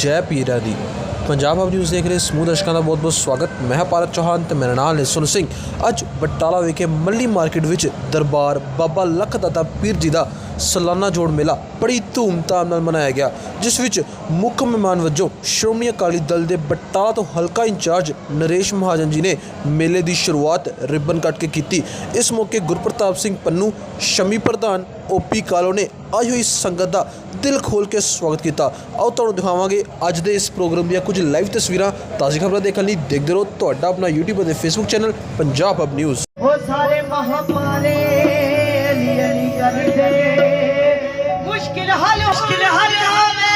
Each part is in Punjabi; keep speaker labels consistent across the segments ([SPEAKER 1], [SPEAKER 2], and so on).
[SPEAKER 1] ਜੈ ਪੀਰਾ ਦੀ। ਪੰਜਾਬ ਹਬ ਨਿਊਜ਼ ਦੇਖ ਰਹੇ ਸਮੂਹ ਦਰਸ਼ਕਾਂ ਦਾ ਬਹੁਤ-ਬਹੁਤ ਸਵਾਗਤ। ਮੈਂ ਹਾਂ ਪਾਰਤ ਚੌਹਾਨ ਤੇ ਮੇਰਾ ਨਾਮ ਹੈ ਸੁਨ ਸਿੰਘ। ਅੱਜ ਬਟਾਲਾ ਵਿਖੇ ਮੱਲੀ ਮਾਰਕੀਟ ਵਿੱਚ ਦਰਬਾਰ ਬਾਬਾ ਲੱਖ ਦਾਤਾ ਪੀਰ ਜੀ ਦਾ ਸਾਲਾਨਾ ਜੋੜ ਮੇਲਾ ਬੜੀ ਧੂਮਧਾਮ ਨਾਲ ਮਨਾਇਆ ਗਿਆ, ਜਿਸ ਵਿੱਚ ਮੁੱਖ ਮਹਿਮਾਨ ਵਜੋਂ ਸ਼੍ਰੋਮਣੀ ਅਕਾਲੀ ਦਲ ਦੇ ਬਟਾਲਾ ਤੋਂ ਹਲਕਾ ਇੰਚਾਰਜ ਨਰੇਸ਼ ਮਹਾਜਨ ਜੀ ਨੇ ਮੇਲੇ ਦੀ ਸ਼ੁਰੂਆਤ ਰਿਬਨ ਕੱਟ ਕੇ ਕੀਤੀ। ਇਸ ਮੌਕੇ ਗੁਰਪ੍ਰਤਾਪ ਸਿੰਘ ਪੰਨੂ, ਸ਼ਮੀ ਪ੍ਰਧਾਨ ਓਪੀ ਕਾਲੋ ਨੇ ਆਈ ਹੋਈ ਸੰਗਤ ਦਾ ਦਿਲ ਖੋਲ ਕੇ ਸਵਾਗਤ ਕੀਤਾ। ਆਓ ਤੁਹਾਨੂੰ ਦਿਖਾਵਾਂਗੇ ਅੱਜ ਦੇ ਇਸ ਪ੍ਰੋਗਰਾਮ ਦੀਆਂ ਕੁਝ ਲਾਈਵ ਤਸਵੀਰਾਂ। ਤਾਜ਼ੀ ਖਬਰਾਂ ਦੇਖਣ ਲਈ ਦੇਖਦੇ ਰਹੋ ਤੁਹਾਡਾ ਆਪਣਾ YouTube ਅਤੇ Facebook channel, Punjab hub news
[SPEAKER 2] ਉਹ ਸਾਰੇ ਮਹਾਮਾਰੇ ਅਲੀ ਅਲੀ ਕਰਦੇ। ਮੁਸ਼ਕਿਲ ਹੱਲ ਮੁਸ਼ਕਿਲ ਹੱਲ ਹੋਵੇ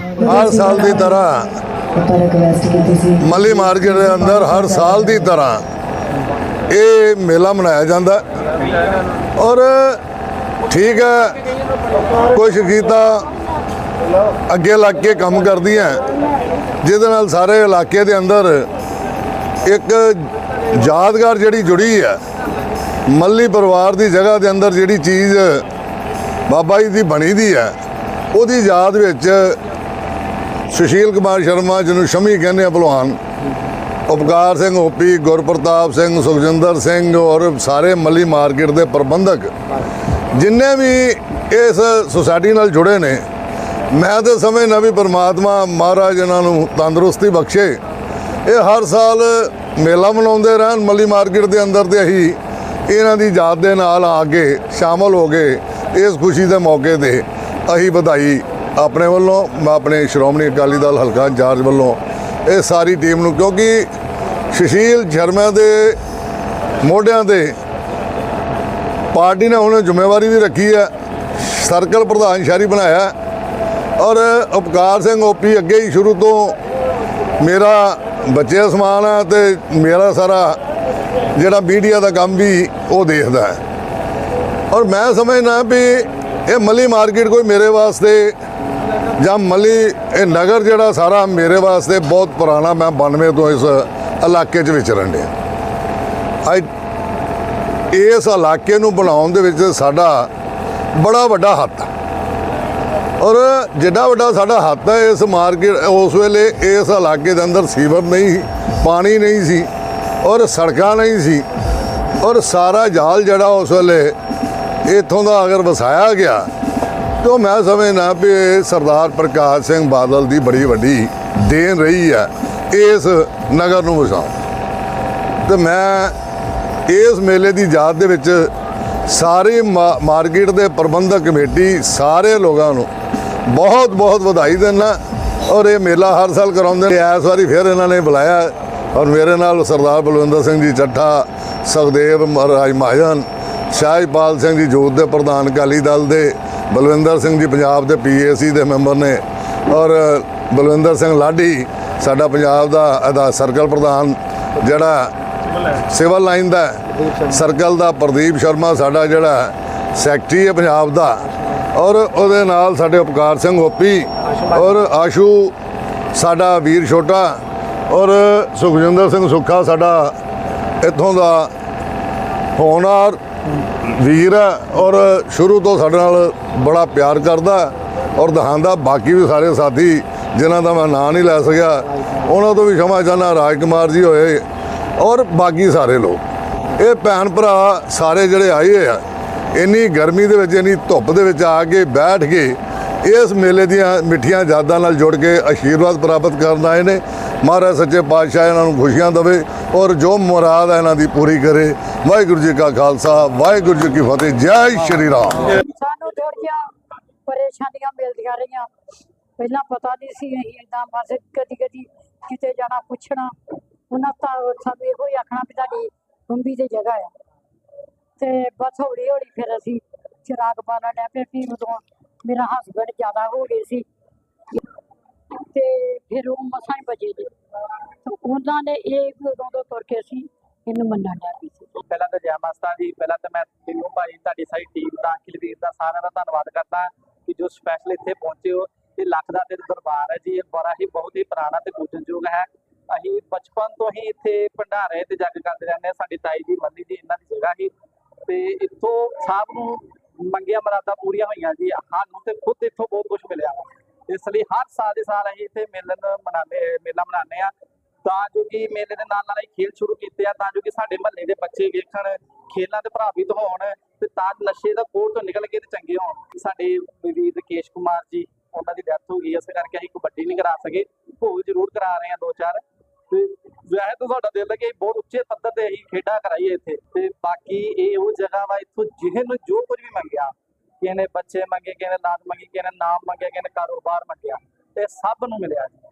[SPEAKER 3] ਹਰ ਸਾਲ ਦੀ ਤਰ੍ਹਾਂ ਮੱਲੀ ਮਾਰਕੀਟ ਦੇ ਅੰਦਰ ਹਰ ਸਾਲ ਦੀ ਤਰ੍ਹਾਂ ਇਹ ਮੇਲਾ ਮਨਾਇਆ ਜਾਂਦਾ ਔਰ ਠੀਕ ਹੈ ਕੁਝ ਕੀਤਾ ਅੱਗੇ ਲੱਗ ਕੇ ਕੰਮ ਕਰਦੀਆਂ ਜਿਹਦੇ ਨਾਲ ਸਾਰੇ ਇਲਾਕੇ ਦੇ ਅੰਦਰ ਇੱਕ ਯਾਦਗਾਰ ਜਿਹੜੀ ਜੁੜੀ ਹੈ, ਮੱਲੀ ਪਰਿਵਾਰ ਦੀ ਜਗ੍ਹਾ ਦੇ ਅੰਦਰ ਜਿਹੜੀ ਚੀਜ਼ ਬਾਬਾ ਜੀ ਦੀ ਬਣੀ ਦੀ ਹੈ, ਉਹਦੀ ਯਾਦ ਵਿੱਚ ਸੁਸ਼ੀਲ ਕੁਮਾਰ ਸ਼ਰਮਾ, ਜਿਹਨੂੰ ਸ਼ਮੀ ਕਹਿੰਦੇ ਆ ਭਲਵਾਨ, ਉਪਕਾਰ ਸਿੰਘ ਓਪੀ ਗੁਰਪ੍ਰਤਾਪ ਸਿੰਘ, ਸੁਖਜਿੰਦਰ ਸਿੰਘ ਔਰ ਸਾਰੇ ਮੱਲੀ ਮਾਰਕੀਟ ਦੇ ਪ੍ਰਬੰਧਕ, ਜਿੰਨੇ ਵੀ ਇਸ ਸੁਸਾਇਟੀ ਨਾਲ ਜੁੜੇ ਨੇ, ਮੈਂ ਤਾਂ ਸਮਝਦਾ ਵੀ ਪਰਮਾਤਮਾ ਮਹਾਰਾਜ ਇਹਨਾਂ ਨੂੰ ਤੰਦਰੁਸਤੀ ਬਖਸ਼ੇ। ਇਹ ਹਰ ਸਾਲ ਮੇਲਾ ਮਨਾਉਂਦੇ ਰਹਿਣ, ਮੱਲੀ ਮਾਰਕੀਟ ਦੇ ਅੰਦਰ ਤੇ ਅਸੀਂ ਇਹਨਾਂ ਦੀ ਯਾਦ ਦੇ ਨਾਲ ਆ ਕੇ ਸ਼ਾਮਲ ਹੋ ਗਏ ਇਸ ਖੁਸ਼ੀ ਦੇ ਮੌਕੇ ਤੇ ਅਸੀਂ ਵਧਾਈ ਆਪਣੇ ਵੱਲੋਂ, ਮੈਂ ਆਪਣੇ ਸ਼੍ਰੋਮਣੀ ਅਕਾਲੀ ਦਲ ਹਲਕਾ ਇੰਚਾਰਜ ਵੱਲੋਂ ਇਹ ਸਾਰੀ ਟੀਮ ਨੂੰ, ਕਿਉਂਕਿ ਸੁਸ਼ੀਲ ਸ਼ਰਮਾ ਦੇ ਮੋਢਿਆਂ ਤੇ ਪਾਰਟੀ ਨੇ ਹੁਣ ਜ਼ਿੰਮੇਵਾਰੀ ਵੀ ਰੱਖੀ ਹੈ, ਸਰਕਲ ਪ੍ਰਧਾਨ ਸ਼ਹਿਰੀ ਬਣਾਇਆ ਔਰ ਉਪਕਾਰ ਸਿੰਘ ਓਪੀ ਅੱਗੇ ਹੀ ਸ਼ੁਰੂ ਤੋਂ ਮੇਰਾ ਬੱਚੇ ਸਮਾਨ ਹੈ ਤੇ ਮੇਰਾ ਸਾਰਾ ਜਿਹੜਾ ਮੀਡੀਆ ਦਾ ਕੰਮ ਵੀ ਉਹ ਦੇਖਦਾ ਹੈ। ਔਰ ਮੈਂ ਸਮਝਦਾ ਵੀ ਇਹ ਮੱਲੀ ਮਾਰਕੀਟ ਕੋਈ ਮੇਰੇ ਵਾਸਤੇ ਜਾਂ ਮੱਲੀ, ਇਹ ਨਗਰ ਜਿਹੜਾ ਸਾਰਾ ਮੇਰੇ ਵਾਸਤੇ ਬਹੁਤ ਪੁਰਾਣਾ, ਮੈਂ 92 ਤੋਂ ਇਸ ਇਲਾਕੇ 'ਚ ਵਿਚਰਨ ਡਿਆ ਅੱਜ ਇਸ ਇਲਾਕੇ ਨੂੰ ਬਣਾਉਣ ਦੇ ਵਿੱਚ ਸਾਡਾ ਬੜਾ ਵੱਡਾ ਹੱਥ ਹੈ ਔਰ ਜਿੱਡਾ ਵੱਡਾ ਸਾਡਾ ਹੱਥ ਹੈ ਇਸ ਮਾਰਕੀਟ, ਉਸ ਵੇਲੇ ਇਸ ਇਲਾਕੇ ਦੇ ਅੰਦਰ ਸੀਵਰ ਨਹੀਂ ਸੀ, ਪਾਣੀ ਨਹੀਂ ਸੀ, ਔਰ ਸੜਕਾਂ ਨਹੀਂ ਸੀ, ਔਰ ਸਾਰਾ ਜਾਲ ਜਿਹੜਾ ਉਸ ਵੇਲੇ ਇੱਥੋਂ ਦਾ ਅਗਰ ਵਸਾਇਆ ਗਿਆ, ਤੋਂ ਮੈਂ ਸਮਝਦਾ ਵੀ ਇਹ ਸਰਦਾਰ ਪ੍ਰਕਾਸ਼ ਸਿੰਘ ਬਾਦਲ ਦੀ ਬੜੀ ਵੱਡੀ ਦੇਣ ਰਹੀ ਹੈ ਇਸ ਨਗਰ ਨੂੰ ਵਸਾਉਣ। ਤੇ ਮੈਂ ਇਸ ਮੇਲੇ ਦੀ ਯਾਦ ਦੇ ਵਿੱਚ ਸਾਰੀ ਮਾ- ਮਾਰਕੀਟ ਦੇ ਪ੍ਰਬੰਧਕ ਕਮੇਟੀ ਸਾਰੇ ਲੋਕਾਂ ਨੂੰ ਬਹੁਤ ਬਹੁਤ ਵਧਾਈ ਦਿੰਦਾ ਔਰ ਇਹ ਮੇਲਾ ਹਰ ਸਾਲ ਕਰਾਉਂਦੇ ਨੇ। ਇਸ ਵਾਰੀ ਫਿਰ ਇਹਨਾਂ ਨੇ ਬੁਲਾਇਆ ਔਰ ਮੇਰੇ ਨਾਲ ਸਰਦਾਰ ਬਲਵਿੰਦਰ ਸਿੰਘ ਜੀ ਚੱਠਾ, ਸੁਖਦੇਵ ਮਹਾਰਾਜ ਮਹਾਜਨ ਸ਼ਾਹਜਪਾਲ ਸਿੰਘ ਜੀ ਜੋਤ ਦੇ ਪ੍ਰਧਾਨ, ਅਕਾਲੀ ਦਲ ਦੇ, ਬਲਵਿੰਦਰ ਸਿੰਘ ਜੀ ਪੰਜਾਬ ਦੇ ਪੀਏਸੀ ਦੇ ਮੈਂਬਰ ਨੇ। ਔਰ ਬਲਵਿੰਦਰ ਸਿੰਘ ਲਾਡੀ, ਸਾਡਾ ਪੰਜਾਬ ਦਾ ਅਦਾ, ਸਰਕਲ ਪ੍ਰਧਾਨ, ਜਿਹੜਾ ਸਿਵਲ ਲਾਈਨ ਦਾ, ਸਰਕਲ ਦਾ ਪ੍ਰਦੀਪ ਸ਼ਰਮਾ, ਸਾਡਾ ਜਿਹੜਾ ਸੈਕਟਰੀ ਹੈ ਪੰਜਾਬ ਦਾ। ਔਰ ਉਹਦੇ ਨਾਲ ਸਾਡੇ ਉਪਕਾਰ ਸਿੰਘ ਓਪੀ, ਔਰ ਆਸ਼ੂ, ਸਾਡਾ ਵੀਰ ਛੋਟਾ, ਔਰ ਸੁਖਜਿੰਦਰ ਸਿੰਘ ਸੁੱਖਾ, ਸਾਡਾ ਇੱਥੋਂ ਦਾ ਹੋਣਹਾਰ ਵੀਰ ਔਰ ਸ਼ੁਰੂ ਤੋਂ ਸਾਡੇ ਨਾਲ ਬੜਾ ਪਿਆਰ ਕਰਦਾ ਔਰ ਦਿਖਾਉਂਦਾ, ਬਾਕੀ ਵੀ ਸਾਰੇ ਸਾਥੀ ਜਿਨ੍ਹਾਂ ਦਾ ਮੈਂ ਨਾਂ ਨਹੀਂ ਲੈ ਸਕਿਆ, ਉਹਨਾਂ ਤੋਂ ਵੀ ਖਿਮਾ ਰਾਜ ਕੁਮਾਰ ਜੀ ਹੋਏ ਔਰ ਬਾਕੀ ਸਾਰੇ ਲੋਕ। ਇਹ ਭੈਣ ਭਰਾ ਸਾਰੇ ਜਿਹੜੇ ਆਏ ਆ, ਇੰਨੀ ਗਰਮੀ ਦੇ ਵਿੱਚ, ਇੰਨੀ ਧੁੱਪ ਦੇ ਵਿੱਚ ਆ ਕੇ ਬੈਠ ਕੇ ਇਸ ਮੇਲੇ ਦੀਆਂ ਮਿੱਠੀਆਂ ਯਾਦਾਂ ਨਾਲ ਜੁੜ ਕੇ ਆਸ਼ੀਰਵਾਦ ਪ੍ਰਾਪਤ ਕਰਨ ਆਏ ਨੇ। ਮਹਾਰਾਜ ਸੱਚੇ ਪਾਤਸ਼ਾਹ ਇਹਨਾਂ ਨੂੰ ਖੁਸ਼ੀਆਂ ਦੇਵੇ ਔਰ ਜੋ ਮੁਰਾਦ ਹੈ ਇਹਨਾਂ ਦੀ ਪੂਰੀ ਕਰੇ। ਵਾਹਿਗੁਰੂ ਜੀ ਕਾ ਖਾਲਸਾ, ਵਾਹਿਗੁਰੂ ਜੀ ਕੀ ਫਤਿਹ, ਜੈ ਸ਼੍ਰੀ ਰਾਮ।
[SPEAKER 4] ਸਾਨੂੰ ਥੋੜੀਆਂ ਪਰੇਸ਼ਾਨੀਆਂ ਮਿਲਦੀਆਂ ਰਹੀਆਂ। ਪਹਿਲਾਂ ਪਤਾ ਨਹੀਂ ਸੀ ਅਸੀਂ ਇਦਾਂ ਬਸ ਕਦੀ ਕਦੀ ਕਿਤੇ ਜਾਣਾ, ਪੁੱਛਣਾ। ਉਹਨਾਂ ਤਾਂ ਸਾਨੂੰ ਇਹੋ ਹੀ ਆਖਣਾ ਵੀ ਤੁਹਾਡੀ ਬੰਬੀ ਦੀ ਜਗ੍ਹਾ ਆ। ਤੇ ਬਸ ਹੌਲੀ ਹੌਲੀ ਫਿਰ ਅਸੀਂ ਚਿਰਾਗ ਬਾਲਾ ਡੈ ਪਏ, ਫਿਰ ਉਦੋਂ ਮੇਰਾ ਹਸਬੰਡ ਜ਼ਿਆਦਾ ਹੋ ਗਏ ਸੀ। ਤੇ ਫਿਰ ਉਹ ਮਸਾਂ ਹੀ ਬਚੇ ਨੇ। ਉਹਨਾਂ ਨੇ ਇਹ ਉਦੋਂ ਤੋਂ ਤੁਰ ਕੇ ਅਸੀਂ ਇਹਨੂੰ ਮੰਨਣ ਲੱਗ ਪਏ ਸੀ।
[SPEAKER 5] ਪਹਿਲਾਂ ਤਾਂ ਜੈ ਮਾਸਤਾ ਦੀ, ਪਹਿਲਾਂ ਤਾਂ ਮੈਂ ਤਿੰਨੋਂ ਭਾਈ, ਤੁਹਾਡੀ ਸਾਰੀ ਟੀਮ ਦਾ ਅਖਿਲ ਵੀਰ ਦਾ ਸਾਰਿਆਂ ਦਾ ਧੰਨਵਾਦ ਕਰਦਾ ਕਿ ਜੋ ਸਪੈਸ਼ਲ ਇੱਥੇ ਪਹੁੰਚੇ ਹੋ। ਇਹ ਲੱਖ ਦਾ ਦਿਨ ਦਰਬਾਰ ਹੈ ਜੀ, ਇਹ ਬੜਾ ਹੀ ਬਹੁਤ ਹੀ ਪੁਰਾਣਾ ਤੇ ਪੂਜਨਯੋਗ ਹੈ। ਅਸੀਂ ਬਚਪਨ ਤੋਂ ਹੀ ਇੱਥੇ ਭੰਡਾਰੇ ਤੇ ਜੱਗ ਕਰਦੇ ਰਹਿੰਦੇ ਹਾਂ। ਸਾਡੀ ਤਾਈ ਜੀ ਮੰਨੀ ਜੀ, ਇਹਨਾਂ ਦੀ ਜਗ੍ਹਾ ਹੀ। ਤੇ ਇੱਥੋਂ ਸਭ ਨੂੰ ਮੰਗੀਆਂ ਮਰਾਦਾਂ ਪੂਰੀਆਂ ਹੋਈਆਂ ਜੀ। ਸਾਨੂੰ ਤੇ ਖੁਦ ਇੱਥੋਂ ਬਹੁਤ ਕੁਝ ਮਿਲਿਆ। ਇਸ ਲਈ ਹਰ ਸਾਲ ਦੇ ਸਾਲ ਅਸੀਂ ਇੱਥੇ ਮੇਲਨ ਮਨਾਉਂਦੇ, ਮੇਲਾ ਮਨਾਉਂਦੇ ਆ ਤਾਂ ਜੋ ਕਿ ਮੇਲੇ ਦੇ ਨਾਲ ਨਾਲ ਅਸੀਂ ਖੇਲ ਸ਼ੁਰੂ ਕੀਤੇ ਆ, ਤਾਂ ਜੋ ਕਿ ਸਾਡੇ ਮਹੱਲੇ ਦੇ ਬੱਚੇ ਵੇਖਣ ਖੇਲਾਂ ਤੇ ਪ੍ਰਭਾਵਿਤ ਹੋਣ ਤੇ ਤਾਂ ਨਸ਼ੇ ਦਾ ਕੋੜ ਤੋਂ ਨਿਕਲ ਕੇ ਤੇ ਚੰਗੇ ਹੋਣ। ਸਾਡੇ ਵੀਰ ਕੇਸ਼ ਕੁਮਾਰ ਜੀ, ਉਹਨਾਂ ਦੀ ਡੈਥ ਹੋ ਗਈ। ਇਸ ਕਰਕੇ ਅਸੀਂ ਕਬੱਡੀ ਨਹੀਂ ਕਰਾ ਸਕੇ। ਭੋਗ ਜ਼ਰੂਰ ਕਰਾ ਰਹੇ ਆ ਦੋ ਚਾਰ। ਤੇ ਵੈਸੇ ਤਾਂ ਸਾਡਾ ਦਿਲ ਹੈ ਕਿ ਬਹੁਤ ਉੱਚੇ ਪੱਧਰ ਤੇ ਅਸੀਂ ਖੇਡਾਂ ਕਰਾਈਏ ਇੱਥੇ। ਤੇ ਬਾਕੀ ਇਹ ਉਹ ਜਗ੍ਹਾ ਵਾ ਇੱਥੋਂ ਜਿਹਨੂੰ ਜੋ ਕੁਝ ਵੀ ਮੰਗਿਆ, ਕਿਸੇ ਬੱਚੇ ਮੰਗੇ, ਕਿਸੇ ਨੇ ਲਾਦ ਮੰਗੀ, ਕਿਸੇ ਨੇ ਨਾਮ ਮੰਗਿਆ, ਕਿਸੇ ਕਾਰੋਬਾਰ ਮੰਗਿਆ, ਤੇ ਸਭ ਨੂੰ ਮਿਲਿਆ ਜੀ।